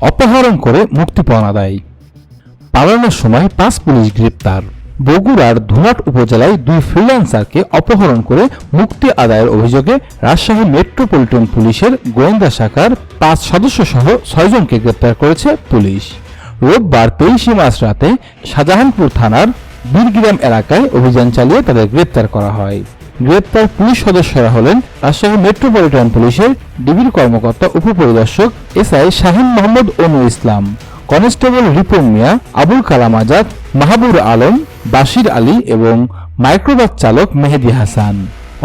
অপহরণ করে মুক্তিপণ আদায়। পালানোর সময় পাঁচ পুলিশ গ্রেপ্তার। বগুড়ার ধুনাট উপজেলায় দুই ফ্রিল্যান্সারকে অপহরণ করে মুক্তি আদায়ের অভিযোগে রাজশাহী মেট্রোপলিটন পুলিশের গোয়েন্দা শাখার পাঁচ সদস্য সহ ছয়জনকে গ্রেপ্তার করেছে পুলিশ। রোববার তেইশে মার্চ রাতে শাহজাহানপুর থানার বীরগ্রাম এলাকায় অভিযান চালিয়ে তাদের গ্রেপ্তার করা হয়। গ্রেপ্তার পুলিশ সদস্যরা হলেন রাজশাহী মেট্রোপলিটন পুলিশের ডিবির কর্মকর্তা, উপপরিদর্শক এসআই শাহিন মোহাম্মদ অনু ইসলাম, কনস্টেবল রিপন মিয়া, আবুল কালাম আজাদ মাহবুর আলম, বাশির আলী এবং মাইক্রোবাস চালক মেহেদি হাসান।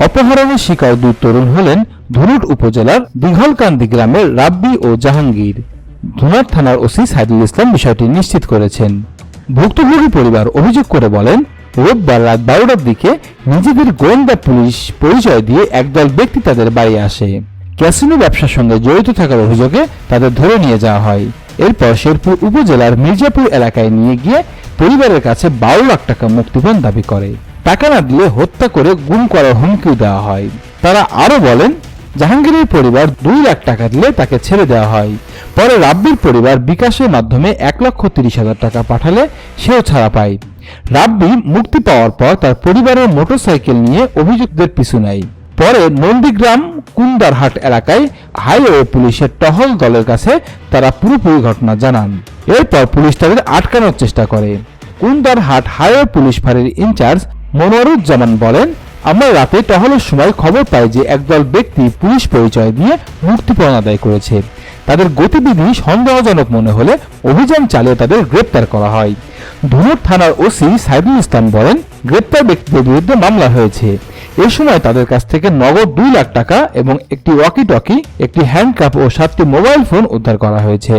অপহরণের শিকার দুই তরুণ হলেন ধুনুট উপজেলার দীঘলকান্দি গ্রামের রাব্বি ও জাহাঙ্গীর। ধুনাট থানার ওসি সাইদুল ইসলাম বিষয়টি নিশ্চিত করেছেন। ভুক্তভোগী পরিবার অভিযোগ করে বলেন রোববার রাত বারোটার দিকে নিজেদের গোয়েন্দা পুলিশ পরিচয় দিয়ে একদল ব্যক্তি তাদের বাড়ি আসে। ক্যাসিনো ব্যবসার সঙ্গে জড়িত থাকার অভিযোগে তাদের ধরে নিয়ে যাওয়া হয়। এরপর শেরপুর উপজেলার মির্জাপুর এলাকায় নিয়ে গিয়ে পরিবারের কাছে বারো লাখ টাকা মুক্তিপণ দাবি করে। টাকা না দিলে হত্যা করে গুম করার হুমকিও দেওয়া হয়। তারা আরও বলেন, জাহাঙ্গীরের পরিবার দুই লাখ টাকা দিলে তাকে ছেড়ে দেওয়া হয়। পরে রাব্বির পরিবার বিকাশের মাধ্যমে এক লক্ষ তিরিশ হাজার টাকা পাঠালে সেও ছাড়া পায়। রাব্বি মুক্তি পাওয়ার পর তার পরিবারের মোটরসাইকেল নিয়ে অভিযুক্তদের পিছু নেয়। পরে নন্দীগ্রাম কুন্দারহাট এলাকায় হাইওয়ে পুলিশের টহল দলের কাছে তারা পুরোপুরি ঘটনা জানান। এরপর পুলিশ তাদের আটকানোর চেষ্টা করে। কুন্দারহাট হাইওয়ে পুলিশ ফাঁড়ির ইনচার্জ মনোয়ারুজ্জামান বলেন, আমরা রাতে টহলের সময় খবর পাই যে একদল ব্যক্তি পুলিশ পরিচয় দিয়ে মুক্তিপণ আদায় করেছে। তাদের গতিবিধি সন্দেহজনক মনে হলে অভিযান চালিয়ে তাদের গ্রেপ্তার করা হয়। ধনুর থানার ওসি সাইদুল ইসলাম বলেন, গ্রেপ্তার ব্যক্তিদের বিরুদ্ধে মামলা হয়েছে। এ সময় তাদের কাছ থেকে নগদ দুই লাখ টাকা এবং একটি ওয়াকি টকি একটি হ্যান্ডক্রাফ ও সাতটি মোবাইল ফোন উদ্ধার করা হয়েছে।